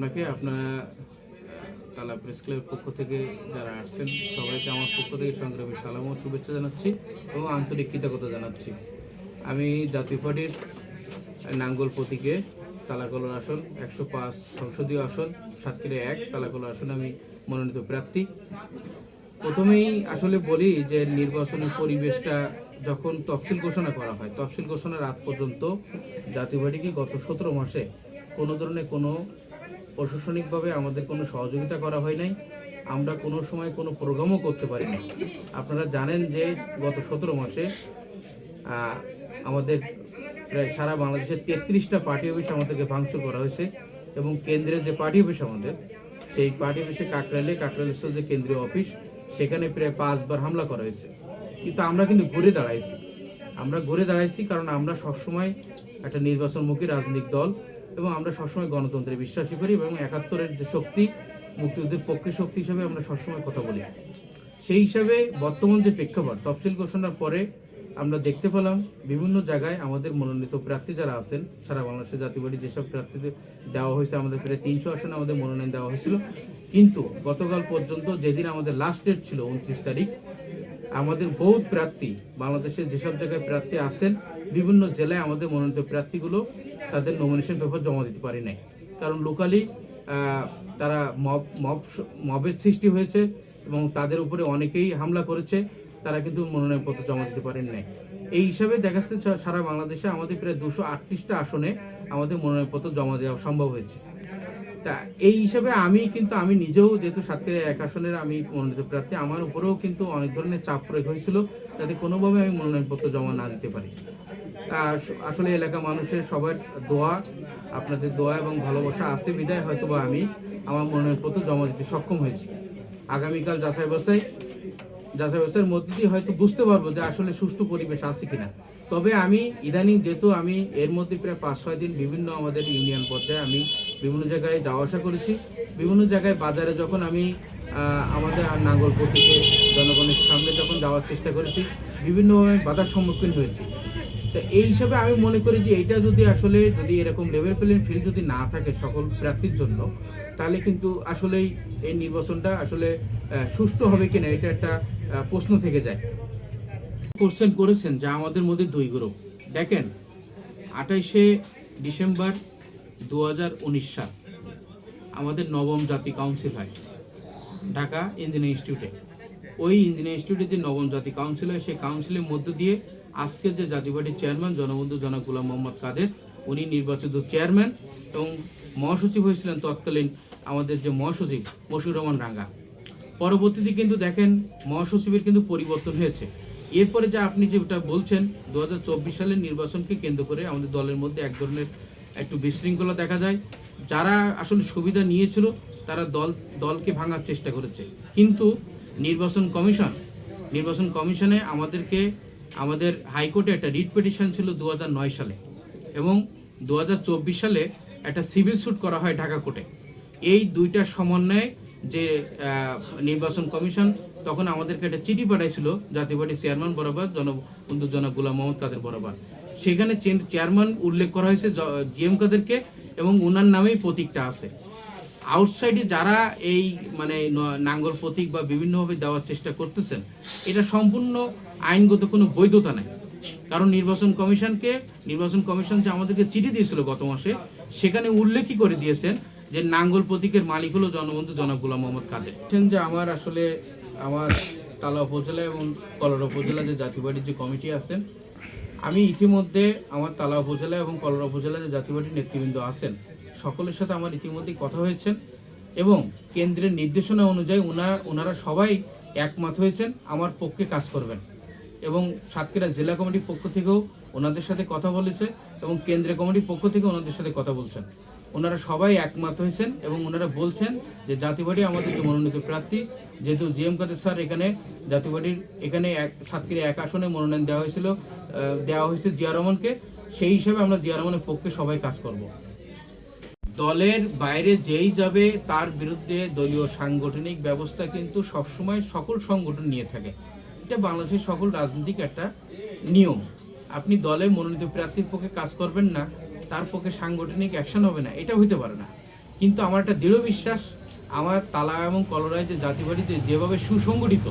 আপনাকে আপনারা তালা প্রেস ক্লাবের পক্ষ থেকে যারা আসছেন, সবাইকে আমার পক্ষ থেকে সংগ্রামী সালাম ও শুভেচ্ছা জানাচ্ছি এবং আন্তরিক কৃতজ্ঞতা জানাচ্ছি। আমি জাতীয় পার্টির নাঙ্গল প্রতীকে তালাকলার আসন, একশো পাঁচ সংসদীয় আসন, সাতক্ষীরা এক তালাকলার আসন আমি মনোনীত প্রার্থী। প্রথমেই আসলে বলি যে নির্বাচনের পরিবেশটা যখন তফসিল ঘোষণা করা হয়, তফসিল ঘোষণার আগ পর্যন্ত জাতীয় পার্টিকে গত সতেরো মাসে কোনো ধরনের কোনো প্রশাসনিকভাবে আমাদের কোনো সহযোগিতা করা হয় নাই। আমরা কোনো সময় কোনো প্রোগ্রামও করতে পারি না আপনারা জানেন যে গত সতেরো মাসে আমাদের প্রায় সারা বাংলাদেশের তেত্রিশটা পার্টি অফিস আমাদেরকে ভাঙচুর করা হয়েছে এবং কেন্দ্রের যে পার্টি অফিস আমাদের, সেই পার্টি অফিসে কাকরাইলে কাকরাইলের যে কেন্দ্রীয় অফিস, সেখানে প্রায় পাঁচবার হামলা করা হয়েছে। কিন্তু আমরা কিন্তু ঘুরে দাঁড়াইছি। আমরা ঘুরে দাঁড়াইছি কারণ আমরা সবসময় একটা নির্বাচনমুখী রাজনৈতিক দল। এবং আমরা সবসময় গণতন্ত্রে বিশ্বাসী করি এবং একাত্তরের যে শক্তি, মুক্তিযুদ্ধের পক্ষে শক্তি হিসেবে আমরা সবসময় কথা বলি। সেই হিসাবে বর্তমান যে প্রেক্ষাপট, তফসিল ঘোষণার পরে আমরা দেখতে পেলাম বিভিন্ন জায়গায় আমাদের মনোনীত প্রার্থী যারা আছেন, সারা বাংলাদেশের পার্টি যেসব প্রার্থীদের দেওয়া হয়েছে, আমাদের প্রায় তিনশো আসনে আমাদের মনোনয়ন দেওয়া হয়েছিল। কিন্তু গতকাল পর্যন্ত যেদিন আমাদের লাস্ট ডেট ছিল, উনত্রিশ তারিখ, আমাদের বহুত প্রার্থী, বাংলাদেশের যেসব জায়গায় প্রার্থী আছেন বিভিন্ন জেলায় আমাদের মনোনীত প্রার্থীগুলো তাদের নমিনেশন পেপার জমা দিতে পারি নাই। কারণ লোকালি তারা মব মব মবের সৃষ্টি হয়েছে এবং তাদের উপরে অনেকেই হামলা করেছে, তারা কিন্তু মনোনয়নপত্র জমা দিতে পারেন নাই। এই হিসাবে দেখা যাচ্ছে সারা বাংলাদেশে আমাদের প্রায় দুশো আটত্রিশটা আসনে আমাদের মনোনয়নপত্র জমা দেওয়া সম্ভব হয়েছে। তা এই হিসাবে আমি কিন্তু, আমি নিজেও যেহেতু সাতক্ষীরা এক আসনের আমি মনোনীত প্রার্থী, আমার উপরেও কিন্তু অনেক ধরনের চাপ প্রয়োগ হয়েছিল, যাতে কোনোভাবে আমি মনোনয়নপত্র জমা না দিতে পারি। আসলে এলাকা মানুষের সবার দোয়া, আপনাদের দোয়া এবং ভালোবাসা আছে বিদায় হয়তো বা আমি আমার মনোনয়নপত্র জমা দিতে সক্ষম হয়েছি। আগামীকাল যাচাই বাছাই, যাচাই বাছাইয়ের মধ্যে দিয়ে হয়তো বুঝতে পারব যে আসলে সুষ্ঠু পরিবেশ আছে কিনা। তবে আমি ইদানিং যেহেতু আমি এর মধ্যে প্রায় পাঁচ, ছয় দিন বিভিন্ন আমাদের ইউনিয়ন পর্যায়ে আমি বিভিন্ন জায়গায় যাওয়া আসা করেছি। বিভিন্ন জায়গায় বাজারে যখন আমি আমাদের নাঙ্গলপুর থেকে জনগণের সামনে যখন যাওয়ার চেষ্টা করেছি, বিভিন্নভাবে বাধার সম্মুখীন হয়েছি। তো এই হিসাবে আমি মনে করি যে এটা যদি আসলে যদি এরকম লেভেল প্লেইং ফিল্ড যদি না থাকে সকল প্রার্থীর জন্য, তাহলে কিন্তু আসলেই এই নির্বাচনটা আসলে সুষ্ঠু হবে কিনা এটা একটা প্রশ্ন থেকে যায়। কোশ্চেন করেছেন যে আমাদের মধ্যে দুই গ্রুপ দেখেন, আঠাইশে ডিসেম্বর দু হাজার উনিশ সাল, আমাদের নবম জাতি কাউন্সিল হয়, ঢাকা ইঞ্জিনিয়ারিং ইনস্টিটিউটে ওই ইঞ্জিনিয়ারিং ইনস্টিটিউটে যে নবম জাতি কাউন্সিল হয়, সেই কাউন্সিলের মধ্য দিয়ে আজকের যে জাতীয় পার্টির চেয়ারম্যান, জনবন্ধু জনাব গুলাম মোহাম্মদ কাদের, উনি নির্বাচিত চেয়ারম্যান এবং মহাসচিব হয়েছিলেন তৎকালীন আমাদের যে মহাসচিব মশিউর রহমান রাঙ্গা। পরবর্তীতে কিন্তু দেখেন মহাসচিবের কিন্তু পরিবর্তন হয়েছে। এরপরে যে আপনি যেটা বলছেন দু হাজার চব্বিশ সালের নির্বাচনকে কেন্দ্র করে আমাদের দলের মধ্যে এক ধরনের একটু বিশৃঙ্খলা দেখা যায়। যারা আসলে সুবিধা নিয়েছিল, তারা দল, দলকে ভাঙার চেষ্টা করেছে। কিন্তু নির্বাচন কমিশন, নির্বাচন কমিশনে আমাদেরকে আমাদের হাইকোর্টে একটা রিট পিটিশন ছিল দু হাজার নয় সালে এবং দু হাজার চব্বিশ সালে একটা সিভিল স্যুট করা হয় ঢাকা কোর্টে। এই দুইটার সমন্বয়ে যে নির্বাচন কমিশন, তখন আমাদেরকে একটা চিঠি পাঠাইছিল জাতীয় পার্টির চেয়ারম্যান বরাবর, জনবন্ধু জনক গুলাম মোহাম্মদ কাদের বরাবর। সেখানে চেয়ারম্যান উল্লেখ করা হয়েছে জিএম কাদেরকে এবং ওনার নামেই প্রতীকটা আছে। আউটসাইডে যারা এই মানে নাঙ্গল প্রতীক বা বিভিন্নভাবে দেওয়ার চেষ্টা করতেছেন, এটা সম্পূর্ণ আইনগত কোনো বৈধতা নেই। কারণ নির্বাচন কমিশনকে, নির্বাচন কমিশন যে আমাদেরকে চিঠি দিয়েছিল গত মাসে, সেখানে উল্লেখই করে দিয়েছেন যে নাঙ্গল প্রতীকের মালিক হলো জনবন্ধু জনাব গুলাম মোহাম্মদ কাদের। যে আমার আসলে আমার তালা উপজেলা এবং কলরা উপজেলা যে জাতীয় পার্টির যে কমিটি আছেন, আমি ইতিমধ্যে আমার তালা উপজেলা এবং কলরা উপজেলা যে জাতীয় পার্টির নেতৃবৃন্দ আছেন সকলের সাথে আমার ইতিমধ্যেই কথা হয়েছেন এবং কেন্দ্রের নির্দেশনা অনুযায়ী ওনা ওনারা সবাই একমত হয়েছেন, আমার পক্ষে কাজ করবেন। এবং সাতক্ষীরা জেলা কমিটির পক্ষ থেকেও ওনাদের সাথে কথা বলেছে এবং কেন্দ্রীয় কমিটির পক্ষ থেকে ওনাদের সাথে কথা বলছেন। ওনারা সবাই একমত হয়েছেন এবং ওনারা বলছেন যে জাতিবাড়ি আমাদের যে মনোনীত প্রার্থী, যেহেতু জিএম কাদের স্যার এখানে পার্টির এখানে এক, সাতক্ষীরা এক আসনে মনোনয়ন দেওয়া হয়েছিল দেওয়া হয়েছে জিয়া রহমানকে, সেই হিসাবে আমরা জিয়া রহমানের পক্ষে সবাই কাজ করব। দলের বাইরে যেই যাবে, তার বিরুদ্ধে দলীয় সাংগঠনিক ব্যবস্থা কিন্তু সবসময় সকল সংগঠন নিয়ে থাকে। এটা বাংলাদেশের সকল রাজনৈতিক একটা নিয়ম। আপনি দলে মনোনীত প্রার্থীর পক্ষে কাজ করবেন না, তার পক্ষে সাংগঠনিক অ্যাকশন হবে না, এটা হইতে পারে না। কিন্তু আমার একটা দৃঢ় বিশ্বাস, আমার তালা এবং কলরায় যে জাতিবাড়িতে যেভাবে সুসংগঠিত,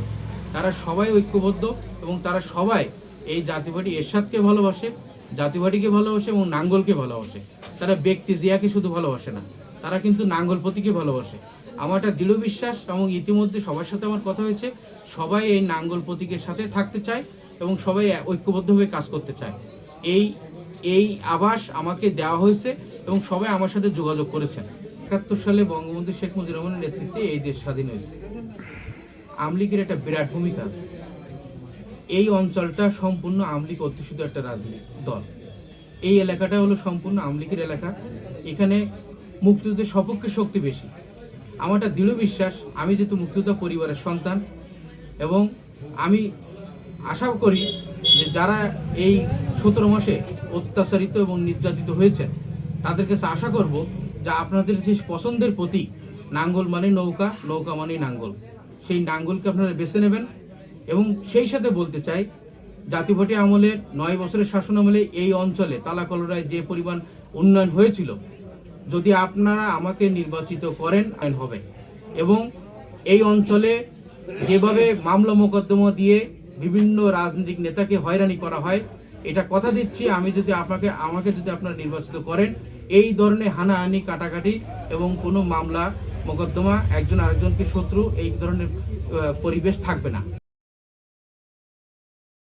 তারা সবাই ঐক্যবদ্ধ এবং তারা সবাই এই জাতিবাড়ি এরশাদকে ভালোবাসে। জাতিবাড়িকে ভালোবাসে এবং নাঙ্গলকে ভালোবাসে। তারা ব্যক্তি জিয়াকে শুধু ভালোবাসে না, তারা কিন্তু নাঙ্গল প্রতীকে ভালোবাসে। আমার একটা দৃঢ় বিশ্বাস এবং ইতিমধ্যে সবার সাথে আমার কথা হয়েছে, সবাই এই নাঙ্গল প্রতীকের সাথে থাকতে চায় এবং সবাই ঐক্যবদ্ধভাবে কাজ করতে চায়। এই এই আবাস আমাকে দেওয়া হয়েছে এবং সবাই আমার সাথে যোগাযোগ করেছেন। একাত্তর সালে বঙ্গবন্ধু শেখ মুজিবুর রহমানের নেতৃত্বে এই দেশ স্বাধীন হয়েছে। আমলিগের একটা বিরাট ভূমিকা আছে। এই অঞ্চলটা সম্পূর্ণ আমলিগ অধ্যুষিত একটা রাজনীতি দল। এই এলাকাটা হলো সম্পূর্ণ আমলিকের এলাকা। এখানে মুক্তিযুদ্ধের সপক্ষে শক্তি বেশি। আমার একটা দৃঢ় বিশ্বাস, আমি যেহেতু মুক্তিযোদ্ধা পরিবারের সন্তান এবং আমি আশা করি যে যারা এই সতেরো মাসে অত্যাচারিত এবং নির্যাতিত হয়েছেন, তাদের কাছে আশা করব যে আপনাদের যে পছন্দের প্রতীক, নাঙ্গল মানে নৌকা নৌকা মানে নাঙ্গল। সেই নাঙ্গলকে আপনারা বেছে নেবেন। এবং সেই সাথে বলতে চাই জাতীয়পার্টি আমলে নয় বছরের শাসন আমলে এই অঞ্চলে তালাকলরায় যে পরিমাণ উন্নয়ন হয়েছিল, যদি আপনারা আমাকে নির্বাচিত করেন হবে। এবং এই অঞ্চলে যেভাবে মামলা মোকদ্দমা দিয়ে বিভিন্ন রাজনৈতিক নেতাকে হয়রানি করা হয়, এটা কথা দিচ্ছি, আমি যদি আপনাকে, আমাকে যদি আপনারা নির্বাচিত করেন, এই ধরনের হানাহানি, কাটাকাটি এবং কোনো মামলা মোকদ্দমা একজন আরেকজনকে শত্রু, এই ধরনের পরিবেশ থাকবে না।